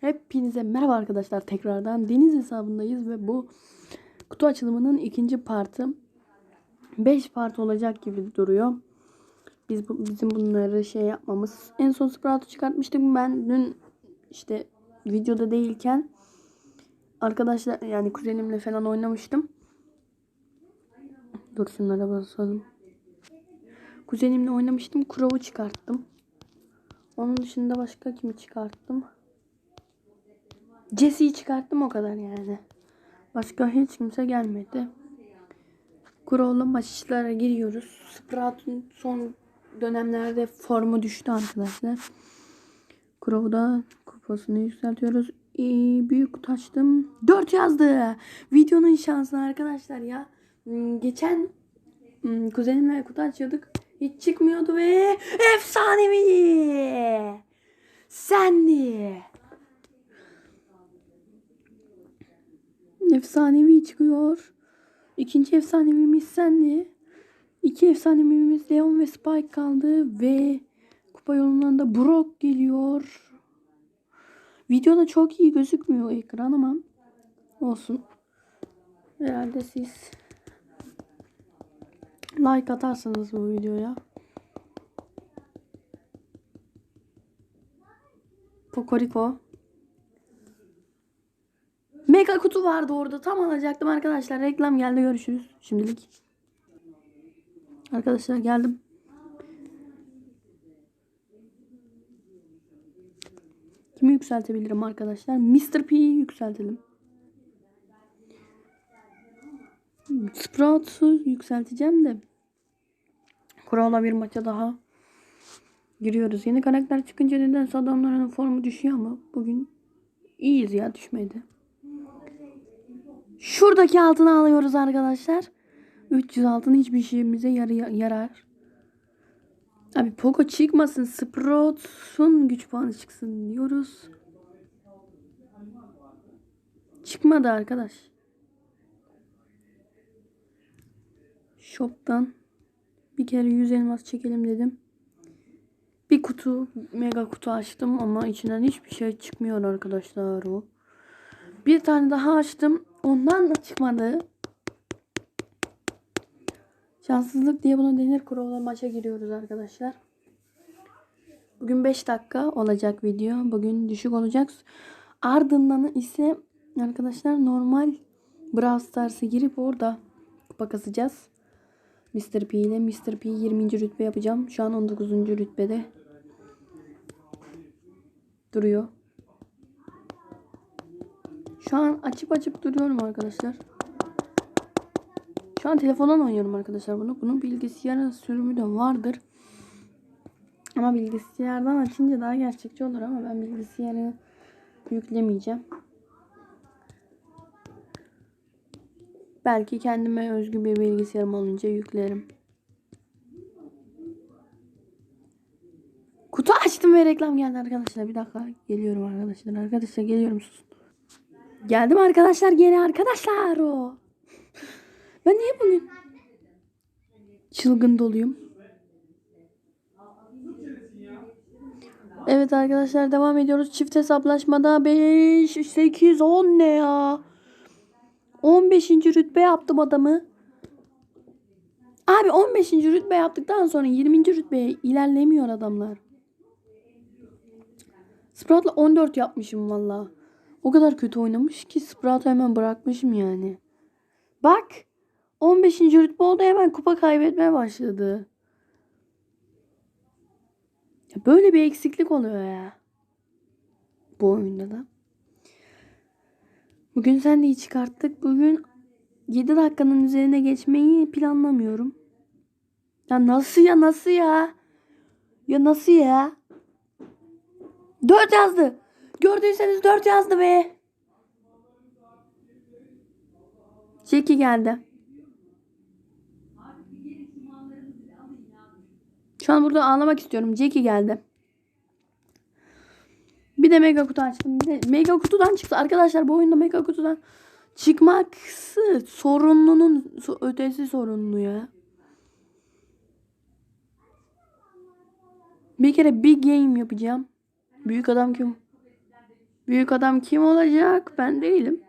Hepinize merhaba arkadaşlar tekrardan Deniz hesabındayız ve bu kutu açılımının ikinci partı 5 part olacak gibi duruyor. Biz bu, bizim bunları şey yapmamız. En son Sprout'u çıkartmıştık. Ben dün işte videoda değilken arkadaşlar yani kuzenimle falan oynamıştım. Dur şunlara basalım. Kuzenimle oynamıştım. Crow'u çıkarttım. Onun dışında başka kimi çıkarttım? Jesse'yi çıkarttım o kadar yani. Başka hiç kimse gelmedi. Crow'la maçlara giriyoruz. Sprout'un son dönemlerde formu düştü arkadaşlar. Crow'da kupasını yükseltiyoruz. İyi, büyük kutu açtım. 4 yazdı. Videonun şanslı arkadaşlar ya. Hmm, Geçen hmm, kuzenimle kutu açıyorduk. Hiç çıkmıyordu ve efsanevi. Sendi. Efsanevi çıkıyor. İkinci efsanevimiz sendi. İki efsanevimiz Leon ve Spike kaldı ve kupa yolundan da Brock geliyor. Videoda çok iyi gözükmüyor ekran ama olsun. Herhalde siz like atarsınız bu videoya. Pokoriko. Mega kutu vardı orada. Tam alacaktım arkadaşlar. Reklam geldi. Görüşürüz. Şimdilik. Arkadaşlar geldim. Kimi yükseltebilirim arkadaşlar? Mr. P'yi yükseltelim. Sprout'u yükselteceğim de. Kurala bir maça daha giriyoruz. Yeni karakter çıkınca nedense adamların formu düşüyor ama bugün iyiyiz ya düşmedi. Şuradaki altını alıyoruz arkadaşlar. 300 altın hiçbir şeyimize yarı- yarar. Abi Poco çıkmasın. Sprout'un güç puanı çıksın diyoruz. Çıkmadı arkadaş. Shop'tan bir kere 100 elmas çekelim dedim. Bir kutu, mega kutu açtım ama içinden hiçbir şey çıkmıyor arkadaşlar o. Bir tane daha açtım. Ondan da çıkmadı. Şanssızlık diye buna denir. Kurala maça giriyoruz arkadaşlar. Bugün 5 dakika olacak video. Bugün düşük olacak. Ardından ise arkadaşlar normal Brawl Stars'a girip orada kupa kasacağız. Mr. P ile Mr. P 20. rütbe yapacağım. Şu an 19. rütbede duruyor. Şu an açıp açıp duruyorum arkadaşlar. Şu an telefondan oynuyorum arkadaşlar bunu. Bunun bilgisayarın sürümü de vardır. Ama bilgisayardan açınca daha gerçekçi olur ama ben bilgisayarı yüklemeyeceğim. Belki kendime özgü bir bilgisayarım olunca yüklerim. Kutu açtım ve reklam geldi arkadaşlar. Bir dakika geliyorum arkadaşlar. Arkadaşlar geliyorum susun. Geldim arkadaşlar geri arkadaşlar o. Ben niye bugün çılgın doluyum? Evet arkadaşlar devam ediyoruz. Çift hesaplaşmada 5, 8, 10 ne ya? 15. rütbe yaptım adamı. Abi 15. rütbe yaptıktan sonra 20. rütbeye ilerlemiyor adamlar. Sprout'la 14 yapmışım valla. O kadar kötü oynamış ki Sprout'u hemen bırakmışım yani. Bak 15. rütbe oldu hemen kupa kaybetmeye başladı. Böyle bir eksiklik oluyor ya. Bu oyunda da. Bugün sen de çıkarttık. Bugün 7 dakikanın üzerine geçmeyi planlamıyorum. Ya nasıl ya nasıl ya? Ya nasıl ya? 4 yazdı. Gördüyseniz 4 yazdı be. Jackie geldi. Şu an burada ağlamak istiyorum. Jackie geldi. Bir de mega kutu açtım. Bir de mega kutudan çıktı. Arkadaşlar bu oyunda mega kutudan çıkması sorunlunun so- ötesi sorunlu ya. Bir kere big game yapacağım. Büyük adam kim? Büyük adam kim olacak? Ben değilim.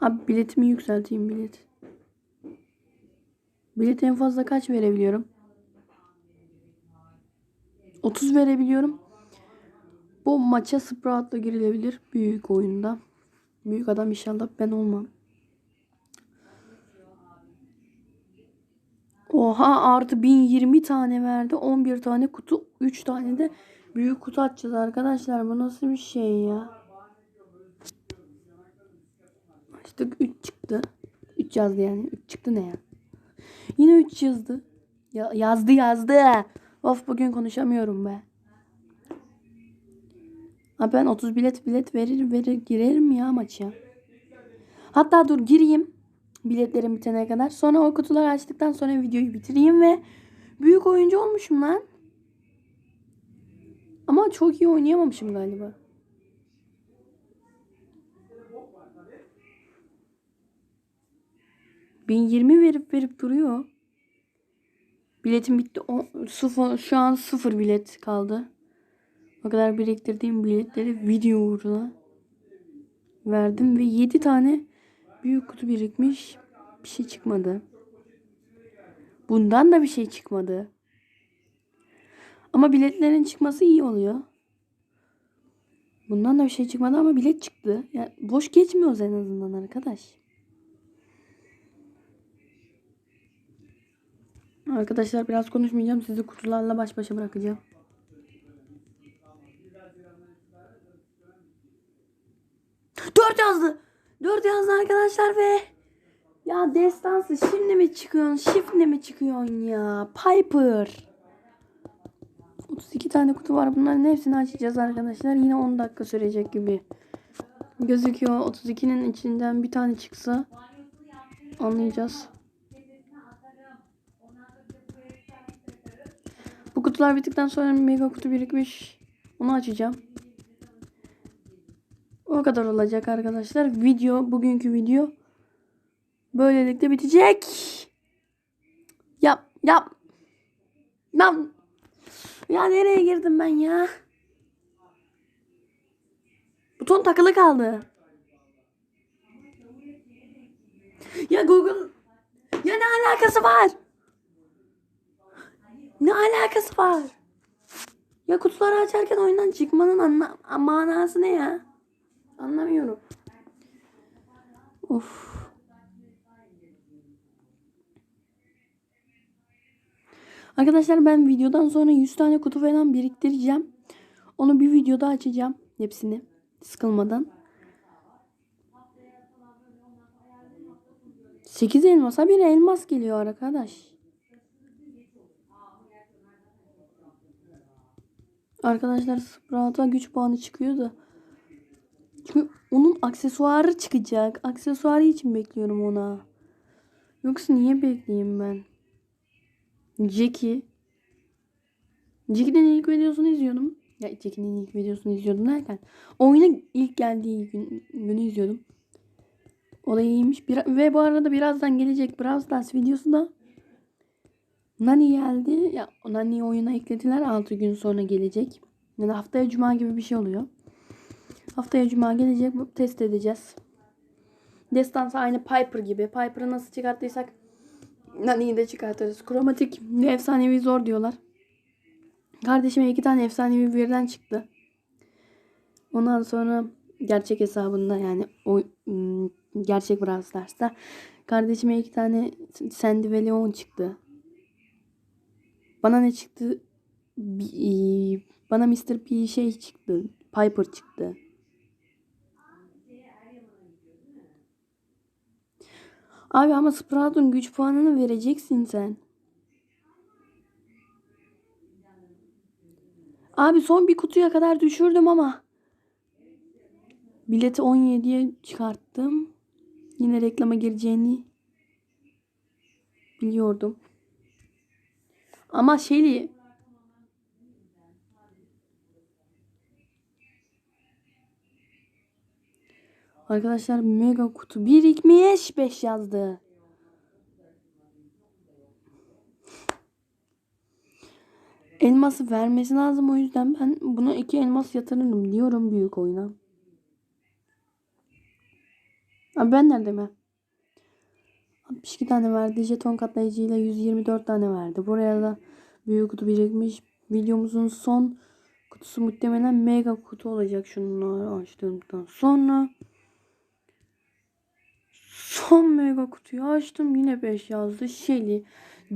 Abi biletimi yükselteyim bilet. Bilet en fazla kaç verebiliyorum? 30 verebiliyorum. Bu maça Sprout'la girilebilir. Büyük oyunda. Büyük adam inşallah ben olmam. Oha artı 1020 tane verdi. 11 tane kutu. 3 tane de büyük kutu açacağız arkadaşlar. Bu nasıl bir şey ya? Açtık 3 çıktı. 3 yazdı yani. 3 çıktı ne ya? Yine 3 yazdı. Ya, yazdı yazdı. Of bugün konuşamıyorum be. Ha ben 30 bilet bilet verir verir girerim ya maça. Hatta dur gireyim biletlerim bitene kadar. Sonra o kutuları açtıktan sonra videoyu bitireyim ve büyük oyuncu olmuşum lan. Ama çok iyi oynayamamışım galiba. Bin yirmi verip verip duruyor. Biletim bitti. O, sıfır, şu an sıfır bilet kaldı. O kadar biriktirdiğim biletleri video uğruna verdim ve 7 tane büyük kutu birikmiş. Bir şey çıkmadı. Bundan da bir şey çıkmadı. Ama biletlerin çıkması iyi oluyor. Bundan da bir şey çıkmadı ama bilet çıktı. Yani boş geçmiyoruz en azından arkadaş. Arkadaşlar biraz konuşmayacağım. Sizi kutularla baş başa bırakacağım. Dört yazdı. Dört yazdı arkadaşlar ve ya destansı şimdi mi çıkıyorsun? Şimdi mi çıkıyorsun ya? Piper. 32 tane kutu var. Bunların hepsini açacağız arkadaşlar. Yine 10 dakika sürecek gibi. Gözüküyor. 32'nin içinden bir tane çıksa anlayacağız. Bu kutular bittikten sonra mega kutu birikmiş. Onu açacağım. O kadar olacak arkadaşlar. Video, bugünkü video böylelikle bitecek. Yap, yap. Lan. Ya nereye girdim ben ya? Buton takılı kaldı. Ya Google. Ya ne alakası var? Ne alakası var? Ya kutuları açarken oyundan çıkmanın anla manası ne ya? Anlamıyorum. Of. Arkadaşlar ben videodan sonra 100 tane kutu falan biriktireceğim. Onu bir videoda açacağım. Hepsini. Sıkılmadan. 8 elmasa bir elmas geliyor arkadaş. Arkadaşlar Sprout'a güç puanı çıkıyor da. Çünkü onun aksesuarı çıkacak. Aksesuarı için bekliyorum ona. Yoksa niye bekleyeyim ben? Jackie. Jackie'nin ilk videosunu izliyordum. Ya Jackie'nin ilk videosunu izliyordum derken. Oyuna ilk geldiği gün, günü izliyordum. O da iyiymiş. Bir, ve bu arada birazdan gelecek Brawl Stars videosu da Nani geldi. Ya Nani'yi oyuna eklediler. 6 gün sonra gelecek. Yani haftaya cuma gibi bir şey oluyor. Haftaya cuma gelecek. Bu test edeceğiz. Destansı aynı Piper gibi. Piper'ı nasıl çıkarttıysak Nani'yi de çıkartırız. Kromatik ve efsanevi zor diyorlar. Kardeşime iki tane efsanevi birden çıktı. Ondan sonra gerçek hesabında yani o ım, gerçek Brawl Stars'ta kardeşime iki tane Sandy ve Leon çıktı. Bana ne çıktı? Bana Mr. P şey çıktı. Piper çıktı. Abi ama Sprout'un güç puanını vereceksin sen. Abi son bir kutuya kadar düşürdüm ama. Bileti 17'ye çıkarttım. Yine reklama gireceğini biliyordum. Ama şeyli Arkadaşlar mega kutu birikmiş 5 yazdı. elması vermesi lazım o yüzden ben buna iki elmas yatırırım diyorum büyük oyuna. Abi ben nerede mi? 62 tane verdi. Jeton katlayıcıyla 124 tane verdi. Buraya da büyük kutu birikmiş. Videomuzun son kutusu muhtemelen mega kutu olacak. Şunları açtığımdan sonra. Son mega kutuyu açtım. Yine 5 yazdı. Shelly,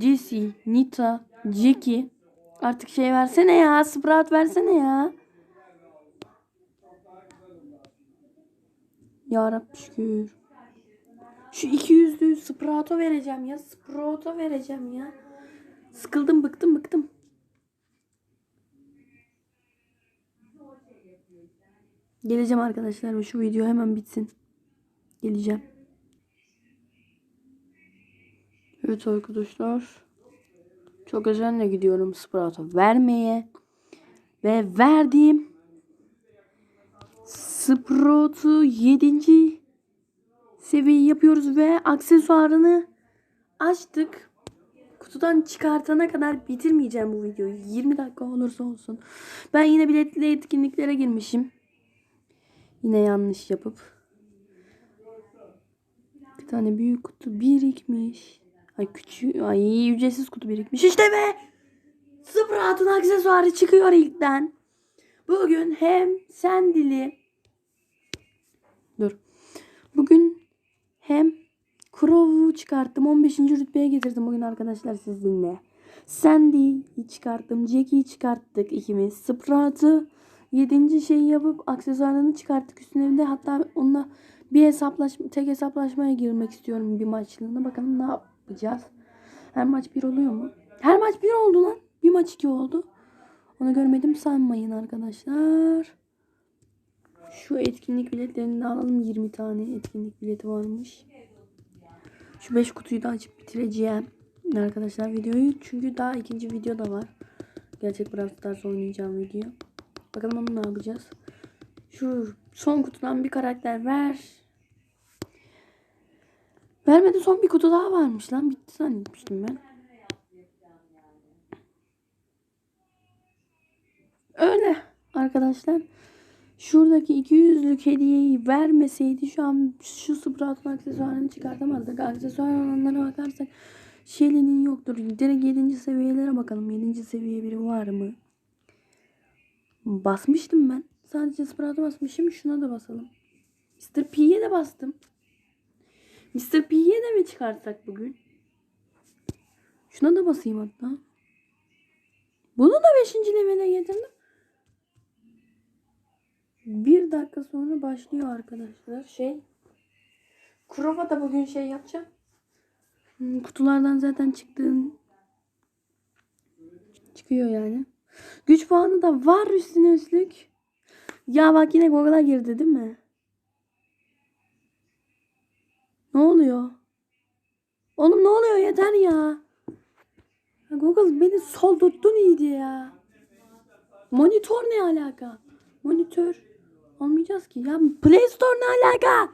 DC, Nita, Jackie. Artık şey versene ya. Sprout versene ya. Ya Rabbi şükür. Şu iki yüzlüğü Sprout'a vereceğim ya. Sprout'a vereceğim ya. Sıkıldım bıktım bıktım. Geleceğim arkadaşlar. Şu video hemen bitsin. Geleceğim. Evet arkadaşlar. Çok özenle gidiyorum Sprout'a vermeye. Ve verdiğim Sprout'u 7. seviye yapıyoruz ve aksesuarını açtık. Kutudan çıkartana kadar bitirmeyeceğim bu videoyu. 20 dakika olursa olsun. Ben yine biletli etkinliklere girmişim. Yine yanlış yapıp. Bir tane büyük kutu birikmiş. Ay küçük, ay ücretsiz kutu birikmiş. İşte ve Sprout'un aksesuarı çıkıyor ilkten. Bugün hem Sendili Dur. Bugün hem Crow'u çıkarttım. 15. rütbeye getirdim bugün arkadaşlar sizinle. Sandy'yi çıkarttım. Jackie'yi çıkarttık ikimiz. Sprout'u 7. şeyi yapıp aksesuarını çıkarttık üstüne hatta onunla bir hesaplaşma tek hesaplaşmaya girmek istiyorum bir maçlığına. Bakalım ne yapacağız. Her maç bir oluyor mu? Her maç bir oldu lan. Bir maç iki oldu. Onu görmedim sanmayın arkadaşlar. Şu etkinlik biletlerini de alalım. 20 tane etkinlik bileti varmış. Şu 5 kutuyu da açıp bitireceğim. Arkadaşlar videoyu. Çünkü daha ikinci video da var. Gerçek Brawl Stars oynayacağım video. Bakalım onu ne yapacağız. Şu son kutudan bir karakter ver. Vermedi son bir kutu daha varmış lan. Bitti zannetmiştim ben. Öyle arkadaşlar. Şuradaki 200'lük hediyeyi vermeseydi şu an şu Sprout'un aksesuarını çıkartamazdık. Aksesuar olanlara bakarsak Shelly'nin yoktur. Direkt 7. seviyelere bakalım. 7. seviye biri var mı? Basmıştım ben. Sadece Sprout'a basmışım. Şuna da basalım. Mr. P'ye de bastım. Mr. P'ye de mi çıkartsak bugün? Şuna da basayım hatta. Bunu da 5. levele getirdim. Bir dakika sonra başlıyor arkadaşlar. Şey. Kurova da bugün şey yapacağım. Hmm, Kutulardan zaten çıktığın çıkıyor yani. Güç puanı da var üstüne üstlük. Ya bak yine Google'a girdi değil mi? Ne oluyor? Oğlum ne oluyor yeter ya. Google beni soldurttun iyiydi ya. Monitör ne alaka? Monitör. Olmayacağız ki. Ya Play Store ne alaka?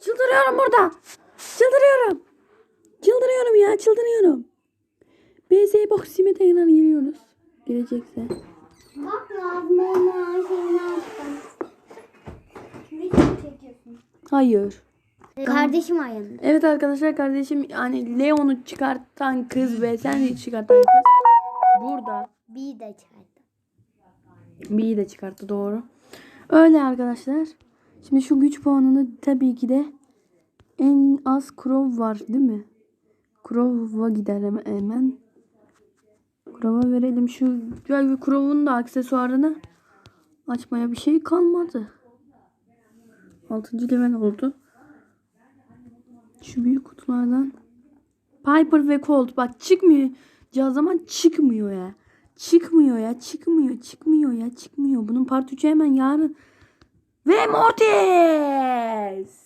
Çıldırıyorum burada. Çıldırıyorum. Çıldırıyorum ya çıldırıyorum. BZ Boxim'e tekrar geliyoruz. Gelecekse. Bak lazım şeyini açtım. Çekiyorsun. Hayır. Kardeşim ayağında. Evet arkadaşlar kardeşim yani Leon'u çıkartan kız ve sen çıkartan kız burada. Bir de çarptı. B'yi de çıkarttı doğru. Öyle arkadaşlar. Şimdi şu güç puanını tabii ki de en az Crow var değil mi? Crow'a gider hemen. hemen. Crow'a verelim şu güzel bir Crow'un da aksesuarını açmaya bir şey kalmadı. 6. level oldu. Şu büyük kutulardan Piper ve Colt bak çıkmıyor. Ya zaman çıkmıyor ya. Çıkmıyor ya, çıkmıyor, çıkmıyor ya, çıkmıyor. Bunun part 3'ü hemen yarın. Ve Mortis!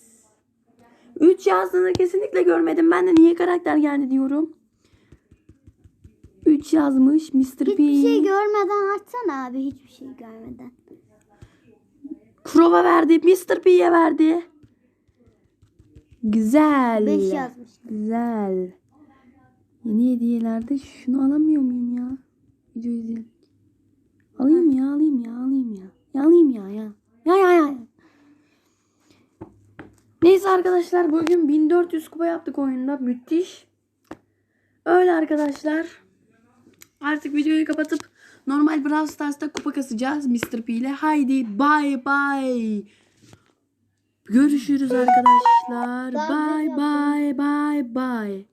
3 yazdığını kesinlikle görmedim. Ben de niye karakter geldi diyorum. 3 yazmış Mr. P. Hiçbir şey görmeden açsana abi. Hiçbir şey görmeden. Crow'a verdi, Mr. P'ye verdi. Güzel. 5 yazmıştı. Güzel. Yeni hediyelerde şunu alamıyor muyum ya? Video izleyelim. Alayım ya alayım ya alayım ya. Ya alayım ya ya. Ya ya ya. Neyse arkadaşlar bugün 1400 kupa yaptık oyunda. Müthiş. Öyle arkadaşlar. Artık videoyu kapatıp normal Brawl Stars'ta kupa kasacağız Mr. P ile. Haydi bye bye. Görüşürüz arkadaşlar. Bye bye bye bye.